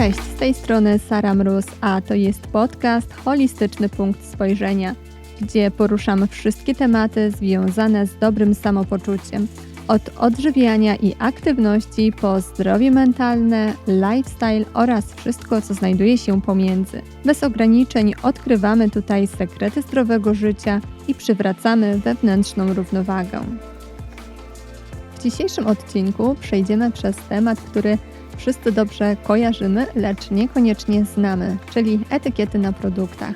Cześć, z tej strony Sara Mróz, a to jest podcast Holistyczny Punkt Spojrzenia, gdzie poruszamy wszystkie tematy związane z dobrym samopoczuciem. Od odżywiania i aktywności po zdrowie mentalne, lifestyle oraz wszystko, co znajduje się pomiędzy. Bez ograniczeń odkrywamy tutaj sekrety zdrowego życia i przywracamy wewnętrzną równowagę. W dzisiejszym odcinku przejdziemy przez temat, który wszyscy dobrze kojarzymy, lecz niekoniecznie znamy, czyli etykiety na produktach.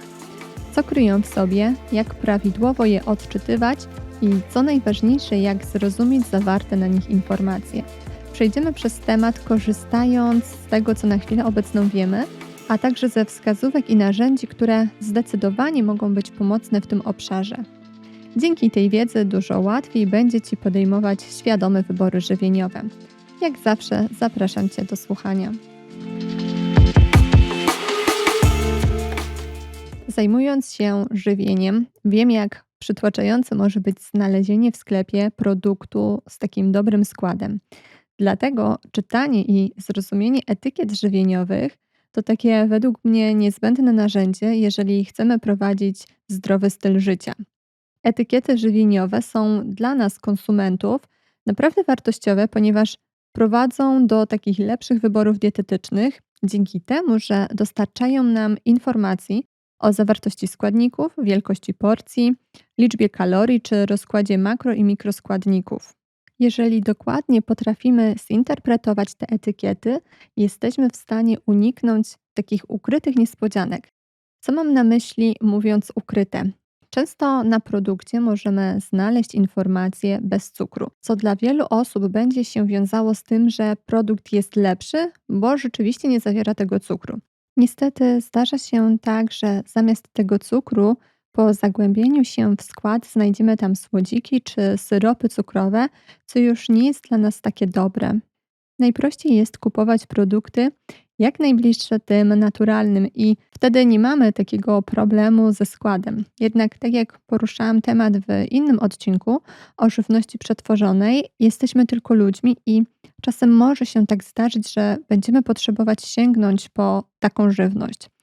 Co kryją w sobie, jak prawidłowo je odczytywać i co najważniejsze, jak zrozumieć zawarte na nich informacje. Przejdziemy przez temat korzystając z tego, co na chwilę obecną wiemy, a także ze wskazówek i narzędzi, które zdecydowanie mogą być pomocne w tym obszarze. Dzięki tej wiedzy dużo łatwiej będzie Ci podejmować świadome wybory żywieniowe. Jak zawsze zapraszam Cię do słuchania. Zajmując się żywieniem, wiem jak przytłaczające może być znalezienie w sklepie produktu z takim dobrym składem. Dlatego czytanie i zrozumienie etykiet żywieniowych to takie według mnie niezbędne narzędzie, jeżeli chcemy prowadzić zdrowy styl życia. Etykiety żywieniowe są dla nas, konsumentów, naprawdę wartościowe, ponieważ prowadzą do takich lepszych wyborów dietetycznych dzięki temu, że dostarczają nam informacji o zawartości składników, wielkości porcji, liczbie kalorii czy rozkładzie makro i mikroskładników. Jeżeli dokładnie potrafimy zinterpretować te etykiety, jesteśmy w stanie uniknąć takich ukrytych niespodzianek. Co mam na myśli mówiąc ukryte? Często na produkcie możemy znaleźć informacje bez cukru, co dla wielu osób będzie się wiązało z tym, że produkt jest lepszy, bo rzeczywiście nie zawiera tego cukru. Niestety zdarza się tak, że zamiast tego cukru po zagłębieniu się w skład znajdziemy tam słodziki czy syropy cukrowe, co już nie jest dla nas takie dobre. Najprościej jest kupować produkty jak najbliższe tym naturalnym i wtedy nie mamy takiego problemu ze składem. Jednak, tak jak poruszałam temat w innym odcinku o żywności przetworzonej, jesteśmy tylko ludźmi i czasem może się tak zdarzyć, że będziemy potrzebować sięgnąć po taką żywność.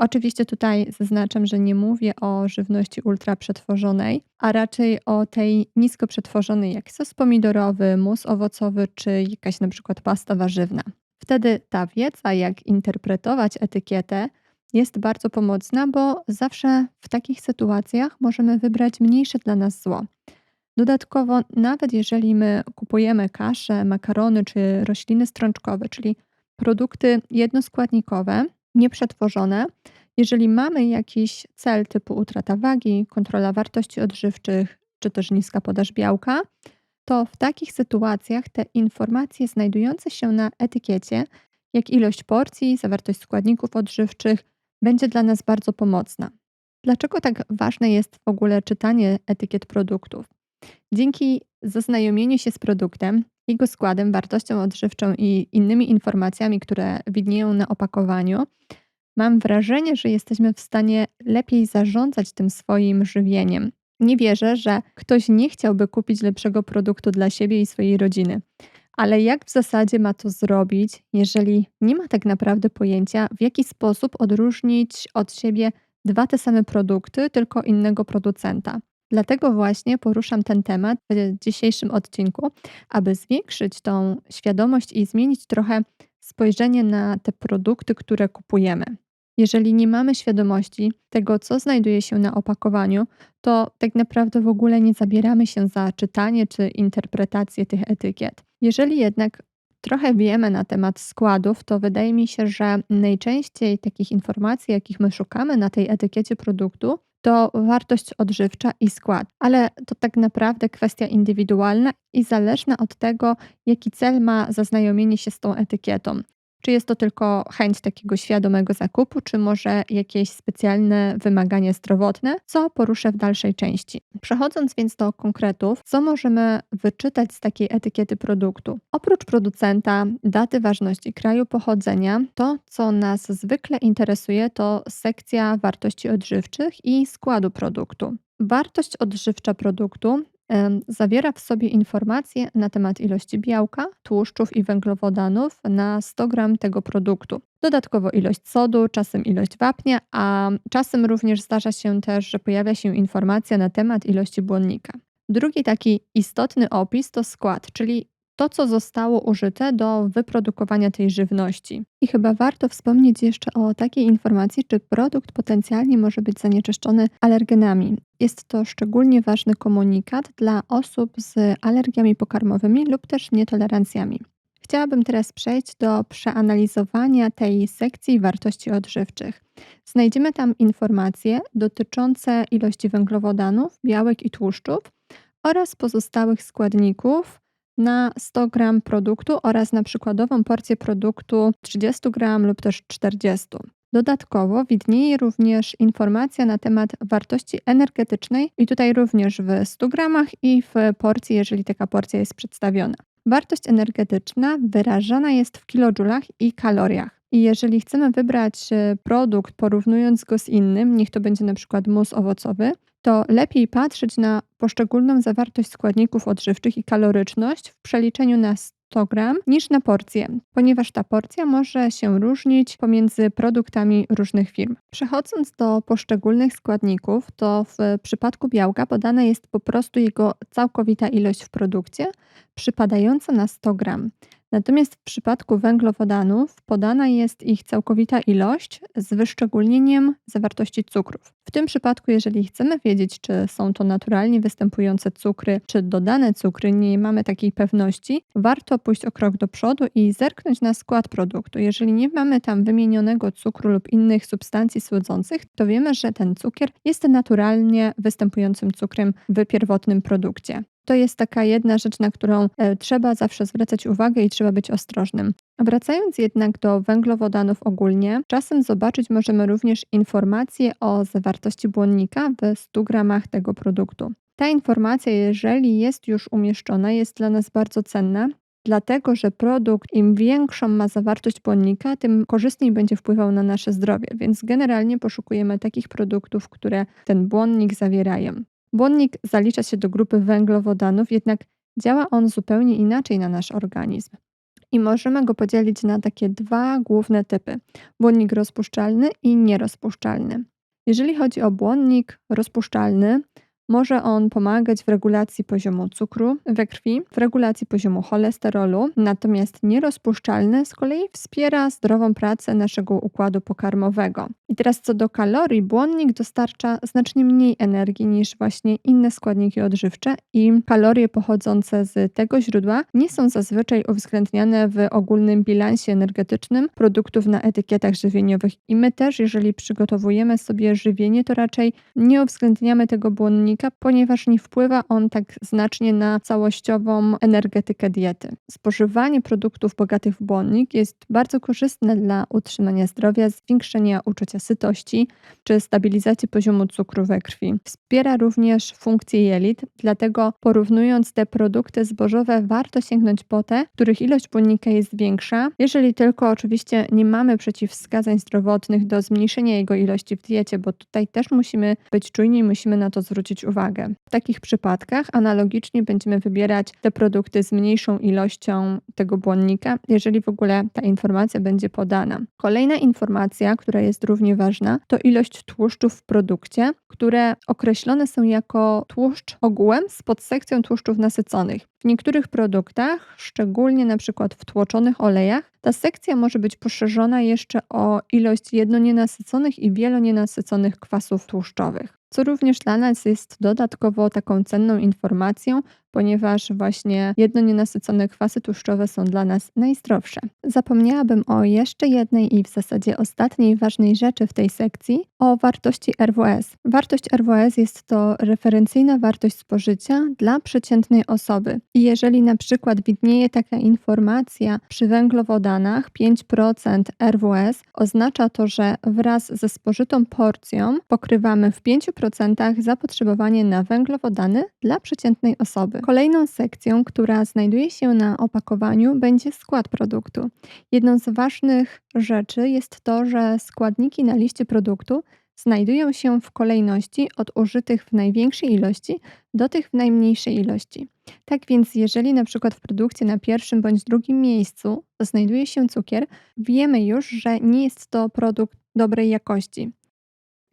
Oczywiście tutaj zaznaczam, że nie mówię o żywności ultra przetworzonej, a raczej o tej nisko przetworzonej, jak sos pomidorowy, mus owocowy czy jakaś na przykład pasta warzywna. Wtedy ta wiedza, jak interpretować etykietę, jest bardzo pomocna, bo zawsze w takich sytuacjach możemy wybrać mniejsze dla nas zło. Dodatkowo, nawet jeżeli my kupujemy kaszę, makarony czy rośliny strączkowe, czyli produkty jednoskładnikowe, nieprzetworzone, jeżeli mamy jakiś cel typu utrata wagi, kontrola wartości odżywczych czy też niska podaż białka, to w takich sytuacjach te informacje znajdujące się na etykiecie, jak ilość porcji, zawartość składników odżywczych, będzie dla nas bardzo pomocna. Dlaczego tak ważne jest w ogóle czytanie etykiet produktów? Dzięki zaznajomieniu się z produktem, jego składem, wartością odżywczą i innymi informacjami, które widnieją na opakowaniu, mam wrażenie, że jesteśmy w stanie lepiej zarządzać tym swoim żywieniem, nie wierzę, że ktoś nie chciałby kupić lepszego produktu dla siebie i swojej rodziny. Ale jak w zasadzie ma to zrobić, jeżeli nie ma tak naprawdę pojęcia, w jaki sposób odróżnić od siebie dwa te same produkty, tylko innego producenta? Dlatego właśnie poruszam ten temat w dzisiejszym odcinku, aby zwiększyć tą świadomość i zmienić trochę spojrzenie na te produkty, które kupujemy. Jeżeli nie mamy świadomości tego, co znajduje się na opakowaniu, to tak naprawdę w ogóle nie zabieramy się za czytanie czy interpretację tych etykiet. Jeżeli jednak trochę wiemy na temat składów, to wydaje mi się, że najczęściej takich informacji, jakich my szukamy na tej etykiecie produktu, to wartość odżywcza i skład, ale to tak naprawdę kwestia indywidualna i zależna od tego, jaki cel ma zaznajomienie się z tą etykietą. Czy jest to tylko chęć takiego świadomego zakupu, czy może jakieś specjalne wymagania zdrowotne, co poruszę w dalszej części. Przechodząc więc do konkretów, co możemy wyczytać z takiej etykiety produktu? Oprócz producenta, daty ważności kraju pochodzenia, to co nas zwykle interesuje to sekcja wartości odżywczych i składu produktu. Wartość odżywcza produktu zawiera w sobie informacje na temat ilości białka, tłuszczów i węglowodanów na 100 gram tego produktu. Dodatkowo ilość sodu, czasem ilość wapnia, a czasem również zdarza się też, że pojawia się informacja na temat ilości błonnika. Drugi taki istotny opis to skład, czyli to, co zostało użyte do wyprodukowania tej żywności. I chyba warto wspomnieć jeszcze o takiej informacji, czy produkt potencjalnie może być zanieczyszczony alergenami. Jest to szczególnie ważny komunikat dla osób z alergiami pokarmowymi lub też nietolerancjami. Chciałabym teraz przejść do przeanalizowania tej sekcji wartości odżywczych. Znajdziemy tam informacje dotyczące ilości węglowodanów, białek i tłuszczów oraz pozostałych składników na 100 gram produktu oraz na przykładową porcję produktu 30 gram lub też 40. Dodatkowo widnieje również informacja na temat wartości energetycznej i tutaj również w 100 gramach i w porcji, jeżeli taka porcja jest przedstawiona. Wartość energetyczna wyrażana jest w kilojulach i kaloriach. I jeżeli chcemy wybrać e, produkt porównując go z innym, niech to będzie na przykład mus owocowy, to lepiej patrzeć na poszczególną zawartość składników odżywczych i kaloryczność w przeliczeniu na 100 gram niż na porcję, ponieważ ta porcja może się różnić pomiędzy produktami różnych firm. Przechodząc do poszczególnych składników, to w przypadku białka podana jest po prostu jego całkowita ilość w produkcie, przypadająca na 100 gram. Natomiast w przypadku węglowodanów podana jest ich całkowita ilość z wyszczególnieniem zawartości cukrów. W tym przypadku, jeżeli chcemy wiedzieć, czy są to naturalnie występujące cukry, czy dodane cukry, nie mamy takiej pewności, warto pójść o krok do przodu i zerknąć na skład produktu. Jeżeli nie mamy tam wymienionego cukru lub innych substancji słodzących, to wiemy, że ten cukier jest naturalnie występującym cukrem w pierwotnym produkcie. To jest taka jedna rzecz, na którą e, trzeba zawsze zwracać uwagę i trzeba być ostrożnym. Wracając jednak do węglowodanów ogólnie, czasem zobaczyć możemy również informacje o zawartości błonnika w 100 gramach tego produktu. Ta informacja, jeżeli jest już umieszczona, jest dla nas bardzo cenna, dlatego że produkt im większą ma zawartość błonnika, tym korzystniej będzie wpływał na nasze zdrowie, więc generalnie poszukujemy takich produktów, które ten błonnik zawierają. Błonnik zalicza się do grupy węglowodanów, jednak działa on zupełnie inaczej na nasz organizm. I możemy go podzielić na takie dwa główne typy: błonnik rozpuszczalny i nierozpuszczalny. Jeżeli chodzi o błonnik rozpuszczalny, może on pomagać w regulacji poziomu cukru we krwi, w regulacji poziomu cholesterolu, natomiast nierozpuszczalny z kolei wspiera zdrową pracę naszego układu pokarmowego. I teraz co do kalorii, błonnik dostarcza znacznie mniej energii niż właśnie inne składniki odżywcze i kalorie pochodzące z tego źródła nie są zazwyczaj uwzględniane w ogólnym bilansie energetycznym produktów na etykietach żywieniowych. I my też, jeżeli przygotowujemy sobie żywienie, to raczej nie uwzględniamy tego błonnika ponieważ nie wpływa on tak znacznie na całościową energetykę diety. Spożywanie produktów bogatych w błonnik jest bardzo korzystne dla utrzymania zdrowia, zwiększenia uczucia sytości czy stabilizacji poziomu cukru we krwi. Wspiera również funkcję jelit, dlatego porównując te produkty zbożowe, warto sięgnąć po te, których ilość błonnika jest większa, jeżeli tylko oczywiście nie mamy przeciwwskazań zdrowotnych do zmniejszenia jego ilości w diecie, bo tutaj też musimy być czujni i musimy na to zwrócić uwagę. W takich przypadkach analogicznie będziemy wybierać te produkty z mniejszą ilością tego błonnika, jeżeli w ogóle ta informacja będzie podana. Kolejna informacja, która jest równie ważna, to ilość tłuszczów w produkcie, które określone są jako tłuszcz ogółem z podsekcją tłuszczów nasyconych. W niektórych produktach, szczególnie na przykład w tłoczonych olejach, ta sekcja może być poszerzona jeszcze o ilość jednonienasyconych i wielonienasyconych kwasów tłuszczowych co również dla nas jest dodatkowo taką cenną informacją, ponieważ właśnie jednonienasycone kwasy tłuszczowe są dla nas najzdrowsze. Zapomniałabym o jeszcze jednej i w zasadzie ostatniej ważnej rzeczy w tej sekcji o wartości RWS. Wartość RWS jest to referencyjna wartość spożycia dla przeciętnej osoby. I jeżeli na przykład widnieje taka informacja przy węglowodanach 5% RWS, oznacza to, że wraz ze spożytą porcją pokrywamy w 5% zapotrzebowanie na węglowodany dla przeciętnej osoby. Kolejną sekcją, która znajduje się na opakowaniu, będzie skład produktu. Jedną z ważnych rzeczy jest to, że składniki na liście produktu znajdują się w kolejności od użytych w największej ilości do tych w najmniejszej ilości. Tak więc, jeżeli na przykład w produkcie na pierwszym bądź drugim miejscu znajduje się cukier, wiemy już, że nie jest to produkt dobrej jakości.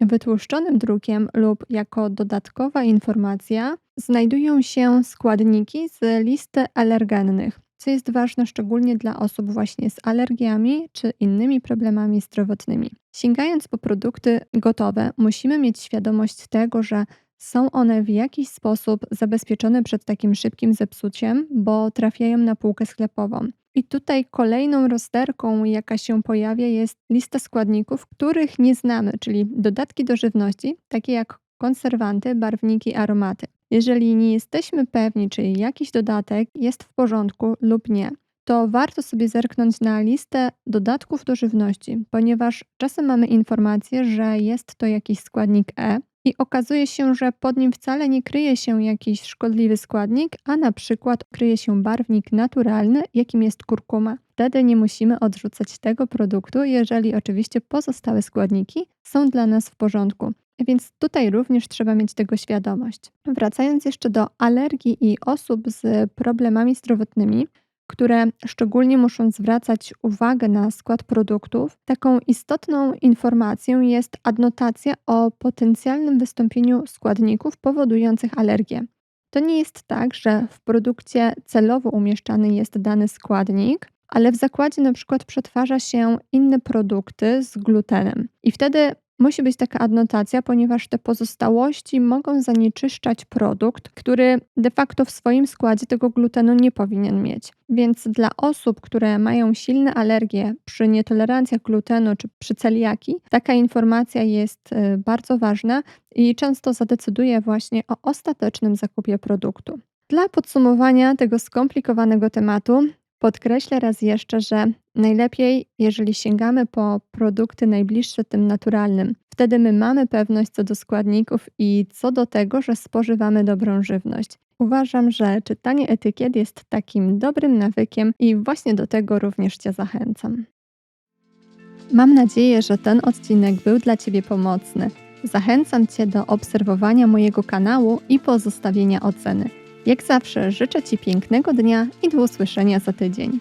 Wytłuszczonym drukiem lub jako dodatkowa informacja znajdują się składniki z listy alergennych, co jest ważne szczególnie dla osób właśnie z alergiami czy innymi problemami zdrowotnymi. Sięgając po produkty gotowe, musimy mieć świadomość tego, że są one w jakiś sposób zabezpieczone przed takim szybkim zepsuciem, bo trafiają na półkę sklepową. I tutaj kolejną rozterką, jaka się pojawia, jest lista składników, których nie znamy, czyli dodatki do żywności, takie jak konserwanty, barwniki, aromaty. Jeżeli nie jesteśmy pewni, czy jakiś dodatek jest w porządku lub nie, to warto sobie zerknąć na listę dodatków do żywności, ponieważ czasem mamy informację, że jest to jakiś składnik E, i okazuje się, że pod nim wcale nie kryje się jakiś szkodliwy składnik, a na przykład kryje się barwnik naturalny, jakim jest kurkuma. Wtedy nie musimy odrzucać tego produktu, jeżeli oczywiście pozostałe składniki są dla nas w porządku. Więc tutaj również trzeba mieć tego świadomość. Wracając jeszcze do alergii i osób z problemami zdrowotnymi, które szczególnie muszą zwracać uwagę na skład produktów, taką istotną informacją jest adnotacja o potencjalnym wystąpieniu składników powodujących alergię. To nie jest tak, że w produkcie celowo umieszczany jest dany składnik, ale w zakładzie na przykład przetwarza się inne produkty z glutenem. I wtedy Musi być taka adnotacja, ponieważ te pozostałości mogą zanieczyszczać produkt, który de facto w swoim składzie tego glutenu nie powinien mieć. Więc dla osób, które mają silne alergie przy nietolerancjach glutenu czy przy celiaki, taka informacja jest y, bardzo ważna i często zadecyduje właśnie o ostatecznym zakupie produktu. Dla podsumowania tego skomplikowanego tematu Podkreślę raz jeszcze, że najlepiej, jeżeli sięgamy po produkty najbliższe tym naturalnym. Wtedy my mamy pewność co do składników i co do tego, że spożywamy dobrą żywność. Uważam, że czytanie etykiet jest takim dobrym nawykiem i właśnie do tego również Cię zachęcam. Mam nadzieję, że ten odcinek był dla Ciebie pomocny. Zachęcam Cię do obserwowania mojego kanału i pozostawienia oceny. Jak zawsze życzę Ci pięknego dnia i do usłyszenia za tydzień.